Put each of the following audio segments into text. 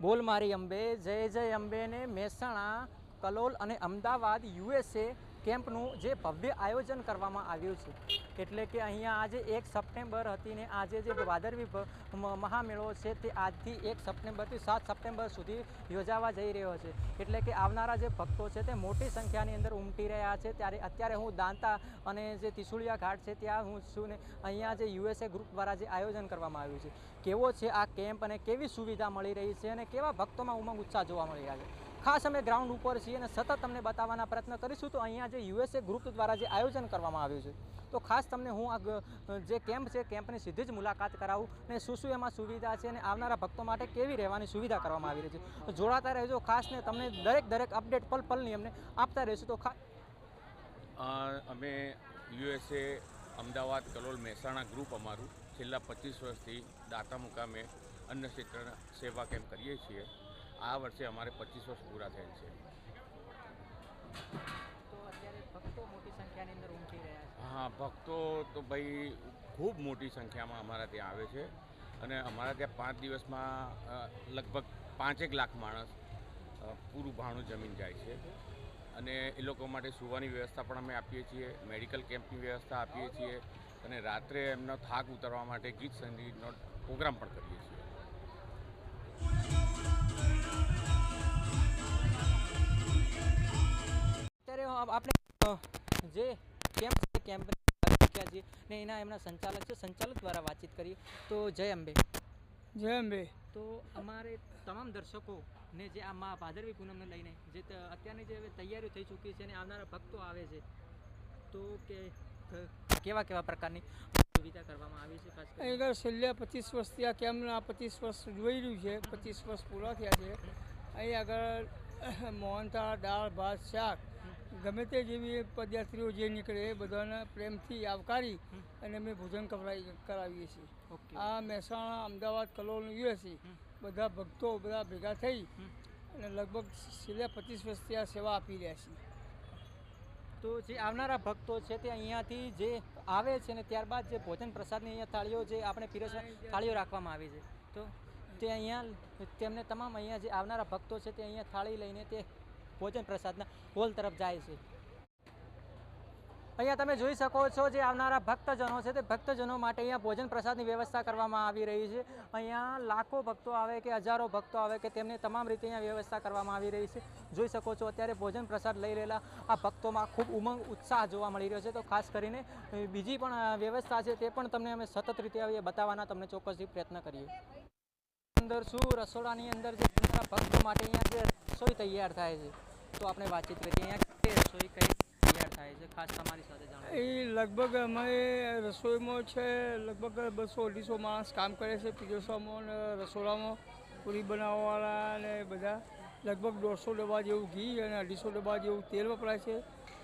બોલ મારી અંબે જય જય અંબે ને મહેસાણા કલોલ અને અમદાવાદ યુએસએ કેમ્પનું જે ભવ્ય આયોજન કરવામાં આવ્યું છે. એટલે કે અહીંયા આજે એક સપ્ટેમ્બર હતી ને આજે જે વાદરવી મહામેળો છે તે આજથી એક સપ્ટેમ્બરથી સાત સપ્ટેમ્બર સુધી યોજાવા જઈ રહ્યો છે. એટલે કે આવનારા જે ભક્તો છે તે મોટી સંખ્યાની અંદર ઉમટી રહ્યા છે. ત્યારે અત્યારે હું દાંતા અને જે ત્રિશુળિયા ઘાટ છે ત્યાં હું છું ને અહીંયા જે યુએસએ ગ્રુપ દ્વારા જે આયોજન કરવામાં આવ્યું છે. કેવો છે આ કેમ્પ અને કેવી સુવિધા મળી રહી છે અને કેવા ભક્તોમાં ઉમંગ ઉત્સાહ જોવા મળી રહ્યા છે? ખાસ અમે ગ્રાઉન્ડ ઉપર છીએ અને સતત તમને બતાવવાના પ્રયત્ન કરીશું, તો અહીંયા જે યુએસએ ગ્રુપ દ્વારા જે આયોજન કરવામાં આવ્યું છે, તો ખાસ તમને હું આ જે કેમ્પ છે કેમ્પની સીધી જ મુલાકાત કરાવું અને શું શું એમાં સુવિધા છે અને આવનારા ભક્તો માટે કેવી રહેવાની સુવિધા કરવામાં આવી રહી છે. જોડાતા રહેજો, ખાસ ને તમને દરેક દરેક અપડેટ પલ પલની અમને આપતા રહેશું, તો ખાસ અમે યુએસએ અમદાવાદ કલોલ મહેસાણા ગ્રુપ અમારું છેલ્લા પચીસ વર્ષથી દાતા મુકામે અન્ન ક્ષેત્ર સેવા કેમ્પ કરીએ છીએ. આ વર્ષે અમારે પચીસ વર્ષ પૂરા થયેલ છે. હા ભક્તો તો ભાઈ ખૂબ મોટી સંખ્યામાં અમારા ત્યાં આવે છે. અને અમારા ત્યાં પાંચ દિવસમાં લગભગ પાંચેક લાખ માણસ પૂરું ભાણું જમીન જાય છે. અને એ લોકો માટે સુવાની વ્યવસ્થા પણ અમે આપીએ છીએ મેડિકલ કેમ્પની વ્યવસ્થા આપીએ છીએ અને રાત્રે એમનો થાક ઉતારવા માટે ગીત સંગીતનો પ્રોગ્રામ પણ કરીએ છીએ. અત્યારે આપણે જે કેમ્પ છે કેમ્પ ચૂક્યા છીએ ને એના એમના સંચાલક છે સંચાલક દ્વારા વાતચીત કરીએ. તો જય અંબે. જય અંબે. તો અમારે તમામ દર્શકોને જે આ મા ભાદરવી પૂનમને લઈને જે અત્યારની જે હવે તૈયારીઓ થઈ ચૂકી છે અને આવનારા ભક્તો આવે છે તો કે કેવા કેવા પ્રકારની સુવિધા કરવામાં આવી છે ખાસ અહીં આગળ છેલ્લા પચીસ વર્ષથી આ કેમ્પના પચીસ વર્ષ જોઈ રહ્યું છે પચીસ વર્ષ પૂરા થયા છે. અહીં આગળ મોહનથાળ દાળ ભાત શાક ગમે તે જેવી પદયાત્રીઓ જે નીકળે એ બધાને પ્રેમથી આવકારી અને અમે ભોજન કરાવી કરાવીએ છીએ. આ મહેસાણા અમદાવાદ કલોલ યુએસી બધા ભક્તો બધા ભેગા થઈ અને લગભગ છેલ્લા પચીસ વર્ષથી આ સેવા આપી રહ્યા છીએ. તો જે આવનારા ભક્તો છે તે અહીંયાથી જે આવે છે ને ત્યારબાદ જે ભોજન પ્રસાદની અહીંયા થાળીઓ જે આપણે પીરસ થાળીઓ રાખવામાં આવી છે. તો તે અહીંયા તેમને તમામ અહીંયા જે આવનારા ભક્તો છે તે અહીંયા થાળી લઈને તે ભોજન પ્રસાદના હોલ તરફ જાય છે. અહીંયા તમે જોઈ શકો છો જે આવનારા ભક્તજનો છે, તે ભક્તજનો માટે અહીંયા ભોજન પ્રસાદની વ્યવસ્થા કરવામાં આવી રહી છે. અહીંયા લાખો ભક્તો આવે કે હજારો ભક્તો આવે કે તેમને તમામ રીતે અહીંયા વ્યવસ્થા કરવામાં આવી રહી છે. જોઈ શકો છો અત્યારે ભોજન પ્રસાદ લઈ રહેલા આ ભક્તોમાં ખૂબ ઉમંગ, ઉત્સાહ જોવા મળી રહ્યો છે. તો ખાસ કરીને બીજી પણ વ્યવસ્થા છે તે પણ તમને અમે સતત રીતે આવીએ બતાવવાના તમને ચોક્કસથી પ્રયત્ન કરીએ. અંદર શું? રસોડાની અંદર જે ભક્તો માટે અહીંયા જે રસોઈ તૈયાર થાય છે. તો આપણે વાતચીત કરીએ. અહીંયા રસોઈ કઈ થાય છે ખાસ તમારી સાથે જાણો એ લગભગ અમે રસોઈમાં છે લગભગ બસો અઢીસો માણસ કામ કરે છે પીરસવામાં અને રસોડામાં પૂરી બનાવવાવાળા અને બધા. લગભગ દોઢસો ડબ્બા જેવું ઘી અને અઢીસો ડબ્બા જેવું તેલ વપરાય છે.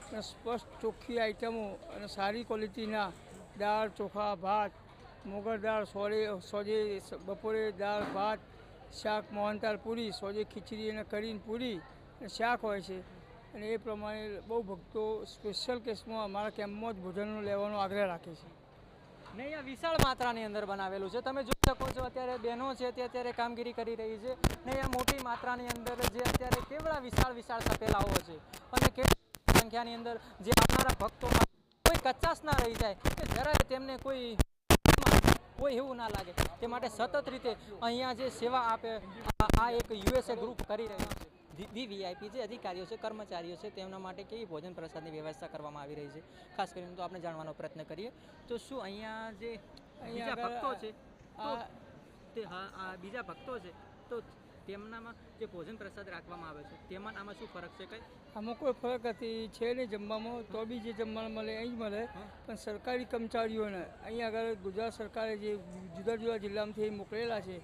અને સ્પષ્ટ ચોખ્ખી આઈટમો અને સારી ક્વોલિટીના દાળ ચોખા ભાત મોગર દાળ સોરે સોજે બપોરે દાળ ભાત શાક મોહનથાળ પૂરી સોજે ખીચડી અને કરીને પૂરી અને શાક હોય છે. અને એ પ્રમાણે બહુ ભક્તો સ્પેશિયલ કેસમાં અમારા કેમ્પમાં જ ભોજનનો લેવાનો આગ્રહ રાખે છે. ને અહીંયા વિશાળ માત્રાની અંદર બનાવેલું છે. તમે જોઈ શકો છો, અત્યારે બહેનો છે તે અત્યારે કામગીરી કરી રહી છે ને અહીંયા મોટી માત્રાની અંદર જે અત્યારે કેવડા વિશાળ વિશાળ તપેલાઓ છે અને કેટલી સંખ્યાની અંદર જે અમારા ભક્તો કોઈ કચાશ ના રહી જાય કે જરાય તેમને કોઈ કોઈ એવું ના લાગે. તે માટે સતત રીતે અહીંયા જે સેવા આપે આ એક યુએસએ ગ્રુપ કરી રહ્યું છે. વીવીઆઈપી જે અધિકારીઓ છે કર્મચારીઓ છે તેમના માટે કેવી ભોજન પ્રસાદની વ્યવસ્થા કરવામાં આવી રહી છે? ખાસ કરીને તો આપણે જાણવાનો પ્રયત્ન કરીએ. તો શું અહીંયા જે બીજા ભક્તો છે તે હા આ બીજા ભક્તો છે તો તેમનામાં જે ભોજન પ્રસાદ રાખવામાં આવે છે તેમાં આમાં શું ફરક છે કંઈ? આમાં કોઈ ફરક નથી. છે નહીં જમવામાં તો બી જે જમવાનું મળે અહીં જ મળે. પણ સરકારી કર્મચારીઓને અહીંયા આગળ ગુજરાત સરકારે જે જુદા જુદા જિલ્લામાંથી મોકલેલા છે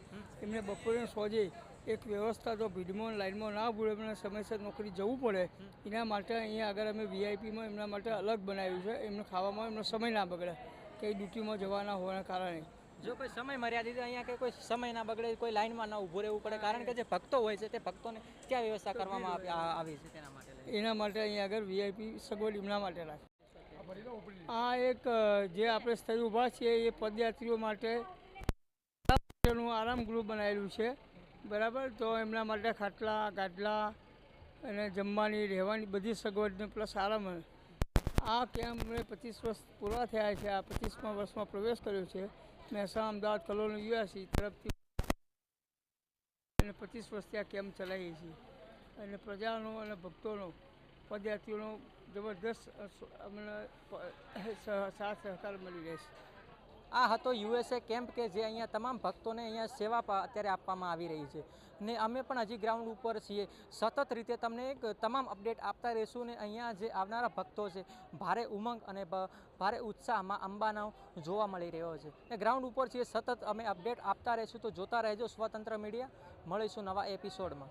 એમને બપોરે સોજે એક વ્યવસ્થા તો ભીડમાં લાઇનમાં ના ભૂલે એમને સમયસર નોકરી જવું પડે એના માટે અહીંયા આગળ અમે વીઆઈપીમાં એમના માટે અલગ બનાવ્યું છે. એમને ખાવામાં એમનો સમય ના બગડે. કે ડ્યુટીમાં જવાના હોવાના કારણે. જો કોઈ સમય મર્યાદિત અહીંયા કે કોઈ સમય ના બગડે કોઈ લાઈનમાં ના ઊભું રહેવું પડે કારણ કે જે ભક્તો હોય છે તે ભક્તોને ક્યાં વ્યવસ્થા કરવામાં આવી- છે તેના માટે એના માટે અહીંયા આગળ વીઆઈપી સગવડ એમના માટે રાખે. આ એક જે આપણે સ્થળ ઊભા છીએ એ પદયાત્રીઓ માટે આરામ ગૃહ બનાવેલું છે. બરાબર? તો એમના માટે ખાટલા, ગાદલા અને જમવાની, રહેવાની બધી સગવડને પ્લસ આરામ આ કેમ્પ મેં પચીસ વર્ષ પૂરા થયા છે, આ પચીસમાં વર્ષમાં પ્રવેશ કર્યો છે. મહેસાણા અમદાવાદ કલોલ યુએસસી તરફથી અને પચીસ વર્ષથી આ કેમ્પ ચલાવીએ છીએ. અને પ્રજાનો અને ભક્તોનો, પદયાત્રીઓનો જબરદસ્ત અમને સાથ સહકાર મળી રહેશે. આ હતો યુએસએ કેમ્પ કે જે અહીંયા તમામ ભક્તોને અહીંયા સેવા અત્યારે આપવામાં આવી રહી છે. ને અમે પણ હજી ગ્રાઉન્ડ ઉપર છીએ. સતત રીતે તમને એક તમામ અપડેટ આપતા રહીશું ને અહીંયા જે આવનારા ભક્તો છે, ભારે ઉમંગ અને ભારે ઉત્સાહમાં અંબાનો જોવા મળી રહ્યો છે. ને ગ્રાઉન્ડ ઉપર છીએ, સતત અમે અપડેટ આપતા રહીશું તો જોતા રહેજો સ્વતંત્ર મીડિયા. મળીશું નવા એપિસોડમાં.